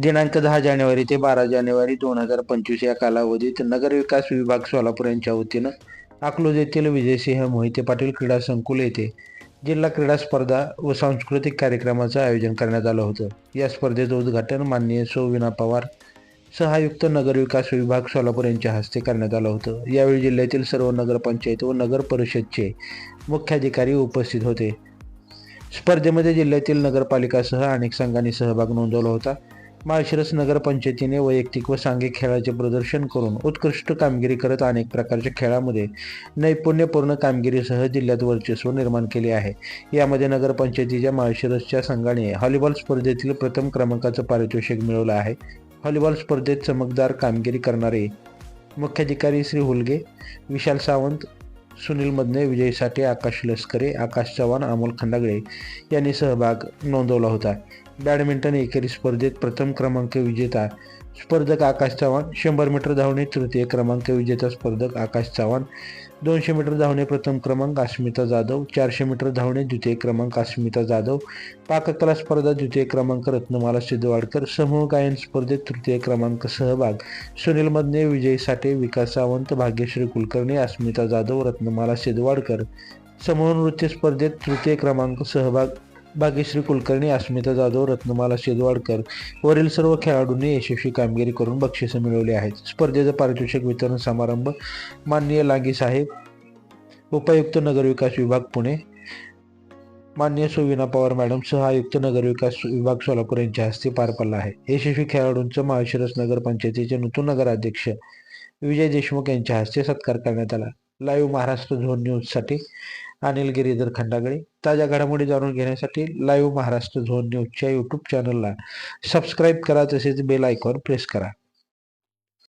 दिनांक दहा जानेवारी ते बारा जानेवारी दोन हजार पंचवीस या कालावधीत नगरविकास विभाग सोलापूर यांच्या वतीनं अकलूज येथील विजयसिंह मोहिते पाटील क्रीडा संकुल येथे जिल्हा क्रीडा स्पर्धा व सांस्कृतिक कार्यक्रमाचं आयोजन करण्यात आलं होतं. या स्पर्धेचं उद्घाटन माननीय सौ विना पवार सहायुक्त नगरविकास विभाग सोलापूर यांच्या हस्ते करण्यात आलं होतं. यावेळी जिल्ह्यातील सर्व नगरपंचायत व नगर परिषदचे मुख्याधिकारी उपस्थित होते. स्पर्धेमध्ये जिल्ह्यातील नगरपालिकासह अनेक संघांनी सहभाग नोंदवला होता. माळशिरस नगरपंचायतीने वैयक्तिक व सांघिक खेळाचे प्रदर्शन करून उत्कृष्ट कामगिरी करत अनेक प्रकारच्या खेळामध्ये नैपुण्यपूर्ण कामगिरीसह जिल्ह्यात वर्चस्व निर्माण केले आहे. यामध्ये नगरपंचायतीच्या माळशिरसच्या संघाने व्हॉलीबॉल स्पर्धेतील प्रथम क्रमांकाचं पारितोषिक मिळवलं आहे. व्हॉलीबॉल स्पर्धेत चमकदार कामगिरी करणारे मुख्याधिकारी श्री हुलगे विशाल सावंत सुनील मदने विजय साठे आकाश लस्करे आकाश चव्हाण अमोल खंडागळे यांनी सहभाग नोंदवला होता. बॅडमिंटन एकेरी स्पर्धेत प्रथम क्रमांक विजेता स्पर्धक आकाश चव्हाण शंभर मीटर धावणे तृतीय क्रमांक विजेता स्पर्धक आकाश चव्हाण दोनशे मीटर धावणे प्रथम क्रमांक अस्मिता जाधव चारशे मीटर धावणे द्वितीय क्रमांक अस्मिता जाधव पाककला स्पर्धा द्वितीय क्रमांक रत्नमाला सिद्धवाडकर समूह गायन स्पर्धेत तृतीय क्रमांक सहभाग सुनील मदने विजय साठे विकास सावंत भाग्यश्री कुलकर्णी अस्मिता जाधव रत्नमाला सिद्धवाडकर समूह नृत्य स्पर्धेत तृतीय क्रमांक सहभाग भाग्यश्री कुलकर्णी अस्मिता जाधव रत्नमाला शेजवाडकर वरील सर्व खेळाडूंनी यशस्वी कामगिरी करून बक्षिसं मिळवली आहेत. स्पर्धेचं पारितोषिक वितरण समारंभ माननीय लांगी साहेब उपायुक्त नगरविकास विभाग पुणे. माननीय सुविना पवार मॅडम सह आयुक्त नगरविकास विभाग सोलापूर यांच्या हस्ते पार पडला आहे. यशस्वी खेळाडूंचं महाशिरस नगर नगरपंचायतीचे नूतन नगराध्यक्ष विजय देशमुख यांच्या हस्ते सत्कार करण्यात आला. लाईव्ह महाराष्ट्र झोन न्यूजसाठी अनिल गिरीधर खंडागळे. ताज्या घडामोडी जाणून घेण्यासाठी लाईव्ह महाराष्ट्र झोन न्यूजच्या यूट्यूब चॅनलला सबस्क्राईब करा. तसेच बेल आयकॉन प्रेस करा.